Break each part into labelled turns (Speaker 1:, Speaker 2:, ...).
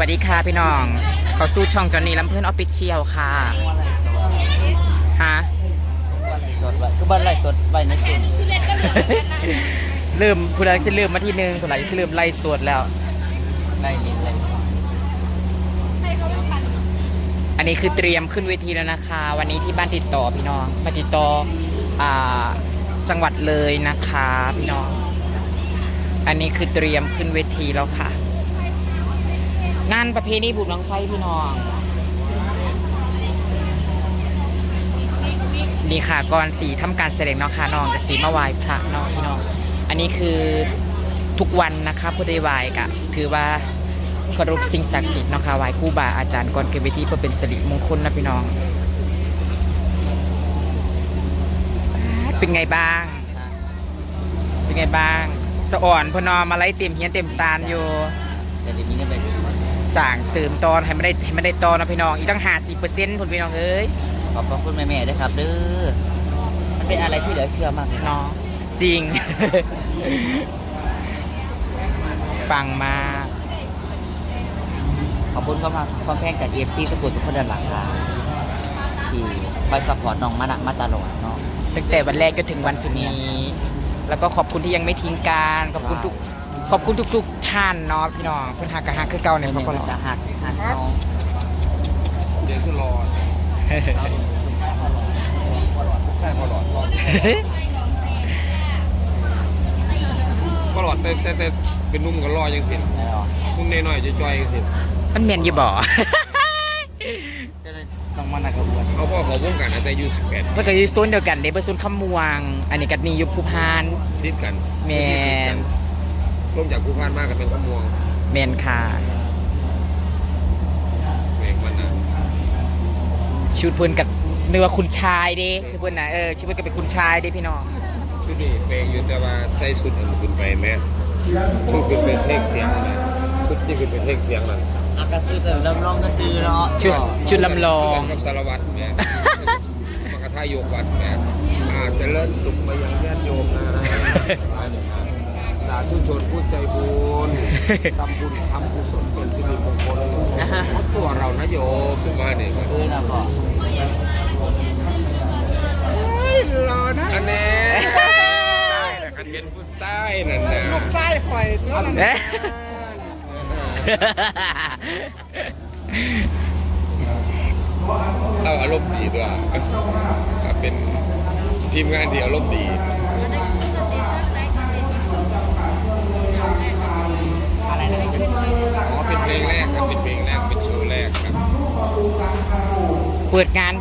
Speaker 1: วัสดีค่ะพี่น้อง เขาสู้ช่องจอนนี่ลำเพื่อนออฟฟิเชียลค่ะฮะ
Speaker 2: สดไว้ก็บ้านไรสดไว้ในสิ่ง
Speaker 1: ลืมผู้ใดจะลืมมาที่หนึงผู้ใดจะลืมไล่สวดแล้ว
Speaker 2: ไรลิ้นไร
Speaker 1: อันนี้คือเตรียมขึ้นเวทีแล้วนะคะ วันนี้ที่บ้านติดต่อพี่น้องบ้านติดต่ออ่าจังหวัดเลยนะคะพี่น้อง อันนี้คือเตรียมขึ้นเวทีแล้วค่ะ งานประเพณีบุญบังไฟพี่น้อง นี่ค่ะก่อนสีทำการแสดงเนาะค่ะน้องกับสีมาไหว้พระเนาะพี่น้อง อันนี้คือทุกวันนะคะผู้ได้ไหว้กะถือว่าเคารพสิ่งศักดิ์สิทธิ์เนาะค่ะไหว้ครูบาอาจารย์ก่อนเกิดเวทีเพื่อเป็นสิริมงคลนะพี่น้อง เป็นไงบ้าง เป็นไงบ้าง สะอ่อนพอนอมาไล่เต็มเฮียนเต็มซานอยู่
Speaker 2: แต่ดีนี้ก็เป็น
Speaker 1: สั่งเสริมตอนให้ไม่ได้ให้ไม่ได้ตอนนะพี่น้องอีกตั้งห้าสิบเปอร์เซ็นต์ผลพี่น้องเอ้ย
Speaker 2: ขอบพระคุณแม่ๆด้วยครับเด้อมันเป็นอะไรที่เหลือเชื่อมากเลย
Speaker 1: เนาะจริง ปังมาก
Speaker 2: ขอบคุณความความแพงจากเอฟซีสกุลทุกคนด้านหลังค่ะที่คอยซัพพอร์ตน้องมานะมาตลอดเนาะ
Speaker 1: ตั้งแต่วันแรกจนถึงวันสุดนี้ แล้วก็ขอบคุณที่ยังไม่ทิ้งกันขอบคุณทุก ขอบคุณทุกๆท่านเนาะพี่น้องเพื่อนหากระหักคือเก่าเนี่ย
Speaker 2: ใน
Speaker 1: พวก
Speaker 2: มัน
Speaker 1: เรา
Speaker 2: จะหักหักน้อง
Speaker 3: เดี๋ยวขึ้นรอใช่พอหลอดพอหลอดแต่แต่แต่เป็นนุ่มกับรอยังสิ
Speaker 2: แน่นอน
Speaker 3: นุ่มน้อยๆจะจอยยังสิ
Speaker 1: มันเมียนอยู่บ่
Speaker 2: จะได้ต้องมานักกระบวน
Speaker 3: เขาพ่อเขาวงกันตั้งแต่อายุสิบแปด
Speaker 1: เพื่อนก็อยู่โซนเดียวกันเด้เพื่อนโซนขมวง อันนี้ก็นี่อยู่ภูพาน
Speaker 3: ติดกัน
Speaker 1: แมน
Speaker 3: ร่วมจากผู้พานมากกับเป็นขมวง
Speaker 1: แมนค่ะ
Speaker 3: เองมันนะ
Speaker 1: ชุดเพื่อนกับเนื้อคุณชายเด้คือเพื่อนนะเออชุดเพื่อนก็เป็นคุณชายเด้พี่น้อง
Speaker 3: ชุดนี้เพลงอยู่แต่ว่าใส่ชุดอันขึ้นไปแม่ชุดขึ้นเป็นเทคเสียงนะชุดที่ขึ้นเป็นเทคเสียงนั่น
Speaker 2: อากาซื้อแต่ลำลองก็ซื้อเนาะ
Speaker 1: ชุดชุดลำลอ
Speaker 3: กั
Speaker 1: ง
Speaker 3: นกับสารวัตรแม่มากระทายโยกวัดแม่อาจจะเลิศสุขมายังญาติโยมนะสาธุชนผู้ใจบุญทำบุญทำกุศลเป็นสิริมงคลตัวเรานะโยมขึ้นมาเนี่ย
Speaker 2: ซื้อนะพ่อ
Speaker 3: รอนะอันนี้กันเป็นผู้ใต้นั่นนะ
Speaker 2: ลูกไส้ปล่อยตัวนั้น
Speaker 1: เอ๊ะ
Speaker 3: เอาอารมณ์ดีด้วยเป็นทีมงานที่อารมณ์ดี
Speaker 2: อะไรนะ
Speaker 3: อ๋อ เป็นเพลงแรกครับเป็นเพลงแรกเป็นโชว์แรกครับ
Speaker 1: เปิดงาน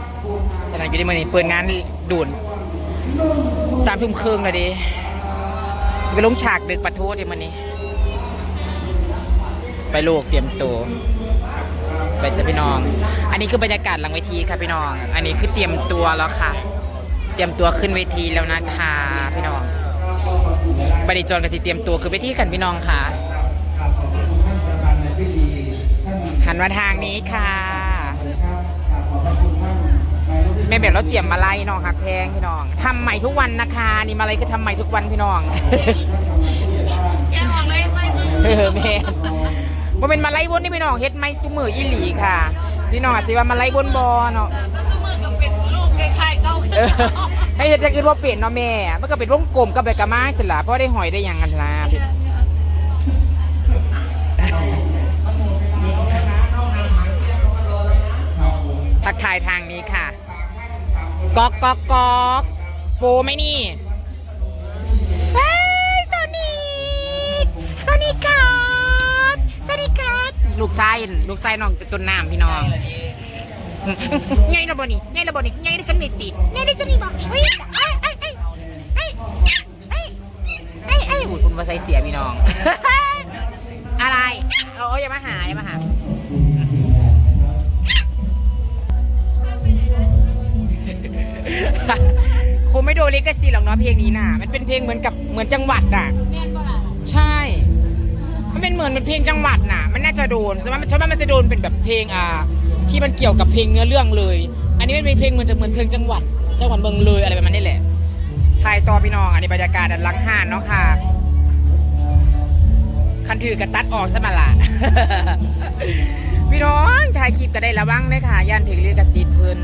Speaker 1: ตอนนั้นอยู่ในมือนี่เปิดงานด่วนสามทุ่มครึ่งเลยดิไปลงฉากดึกปะโทษดิมันนี่ไปลูกเตรียมตัวไปจะพี่น้อง อันนี้คือบรรยากาศหลังเวทีค่ะพี่น้อง อันนี้คือเตรียมตัวแล้วค่ะ เตรียมตัวขึ้นเวทีแล้วนะคะพี่น้องบริจอนกันที่เตรียมตัวคือเวทีกันพี่น้องค่ะ มาทางนี้ค่ะ แม่แบบเราเตรียมมาไล่น้องหักแพงพี่น้องทำใหม่ทุกวันนะคะ นี่มาไล่คือทำใหม่ทุกวันพี่น้อง
Speaker 4: แกออกเลยไปสุด
Speaker 1: เออแม่ว่าเป็นมาไล่บนนี่พี่น้องเฮ็ดไม่ซุมืออีหลีค่ะพี่น้องอาจสิว่ามาไล่บนบอเนาะ
Speaker 4: ก็มือก็เป็นลูกคล้ายๆเก้าขึ้น
Speaker 1: เออให้เฮ็ดจังอื่นว่าเปลี่ยนเนาะแม่มันก็เป็นวงกลมกับแบบกระไม้สิล่ะเพราะได้หอยได้หยังกันล่ะ ทักทายทางนี้ค่ะก๊อกก๊อกก๊อกโปไหมนี่เฮ้ยโซนิกโซนิกครับโซนิกครับลูกชายลูกชายน้องเป็นต้นน้ำพี่น้องไงระบนี่ไงระบนี่ไงได้สนิทติไงได้สนิทบอกเฮ้ยไอ้ไอ้ไอ้ไอ้ไอ้ไอ้ไอ้โอ้ยคุณมาใส่เสียพี่น้อง อะไร เอาเอาอย่ามาหาอย่ามาหา ไม่โดนลิขสิทธิ์หรอกเนาะเพลงนี้น่ะ มันเป็นเพลงเหมือนกับเหมือนจังหวัดอะ
Speaker 4: แม่นบ่ล่ะ
Speaker 1: ใช่ มันเป็นเหมือนเป็นเพลงจังหวัดน่ะ มันน่าจะโดนใช่ไหมใช่ไหมมันจะโดนเป็นแบบเพลงอ่า ที่มันเกี่ยวกับเพลงเนื้อเรื่องเลย อันนี้มันเป็นเพลงเหมือนจะเหมือนเพลงจังหวัด จังหวัดเมืองเลยอะไรประมาณนี้แหละถ่ายต่อพี่น้อง อันนี้บรรยากาศด้านหลังห้านเนาะค่ะ คันถือกับตัดออกซะมาละ พี่น้องถ่ายคลิปก็ได้ระวังเลยค่ะ ย่านถึงเรียกกสิทธิ์เพิ่น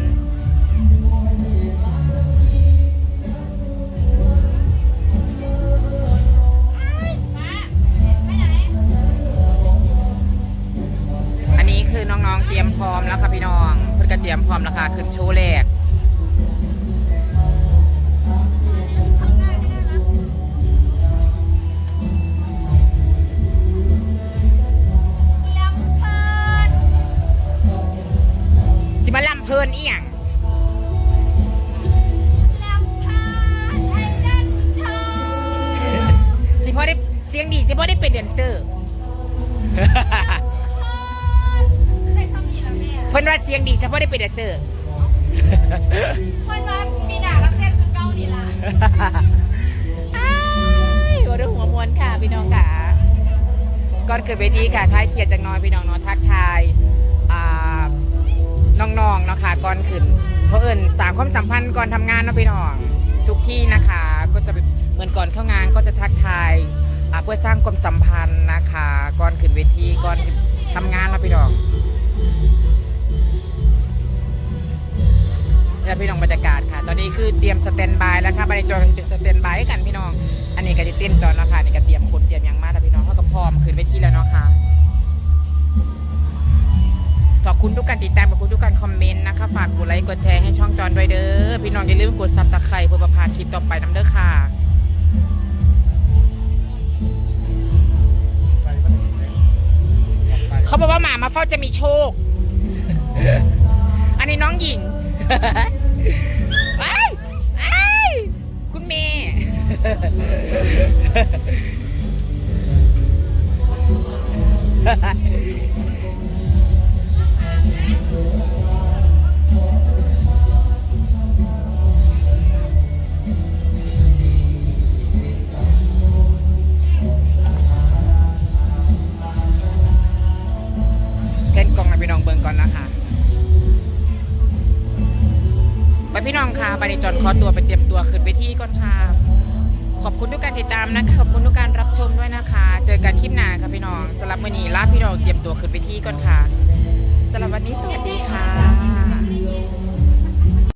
Speaker 4: น
Speaker 1: นี้คือน้องๆเตรียมพร้อมแล้วค่ะพี่น้องเพิ่นก็เตรียมพร้อมแล้วค่ะขึ้นโชว์แรก
Speaker 4: ลำเพลิน
Speaker 1: สิมาลำเพลินอีหยัง
Speaker 4: ลำเพลินไอ้นั่นชอบ
Speaker 1: สิพ่อได้เสียงดีสิพ่อได้เป็นแดนเซอร์ พิ่นว่าเสียงดีสิพ่อได้เป็นแดนเซอร์
Speaker 4: เพิ่นว่าปีหน้าก็เต้นคือเก่านี่ล่ะ
Speaker 1: อ้ายโอ้ดูหัวมวนค่ะพี่น้องค่ะก่อนเกิดเวทีค่ะคลายเครียดจากหน้อยพี่น้องเนาะทักทายอ่าน้องๆเนาะค่ะก่อนขึ้นเขาเอิ่นสร้างความสัมพันธ์ก่อนทำงานเนาะพี่น้องทุกที่นะคะ ก็จะเป็นเหมือนก่อนเข้างานก็จะทักทายอ่าเพื่อสร้างความสัมพันธ์นะคะ ก่อนขึ้นเวทีก่อนทำงานเนาะพี่น้อง แล้วพี่น้องบรรยากาศค่ะ ตอนนี้คือเตรียมสแตนบายแล้วค่ะบรรยากาศเป็นสแตนบายกันพี่น้อง อันนี้ก็จะเต้นจอนเนาะค่ะนี่ก็เตรียมคนเตรียมยังมาแล้วพี่น้องเขาก็พร้อมขึ้นไปที่แล้วเนาะค่ะ ขอบคุณทุกการติดตามขอบคุณทุกการคอมเมนต์นะคะ ฝากกดไลค์กดแชร์ให้ช่องจอนด้วยเด้อ พี่น้องอย่าลืมกดซับตะไคร้เพื่อประพาคลิปต่อไปน้ำเด้อค่ะเขาบอกว่าหมามาเฝ้าจะมีโชค อันนี้น้องหญิง เพ่นกล่องให้พี่น้องเบิ่งก่อนนะคะ ไปพี่น้องค่ะไปในจอนขอตัวไปเตรียมตัวขึ้นไปที่ก่อนค่ะ ขอบคุณทุกการติดตามนะคะขอบคุณทุกการรับชมด้วยนะคะ เจอกันคลิปหน้าค่ะพี่น้องสำหรับวันนี้ลาพี่น้องเตรียมตัวขึ้นไปที่ก่อนค่ะสำหรับวันนี้สวัสดีค่ะ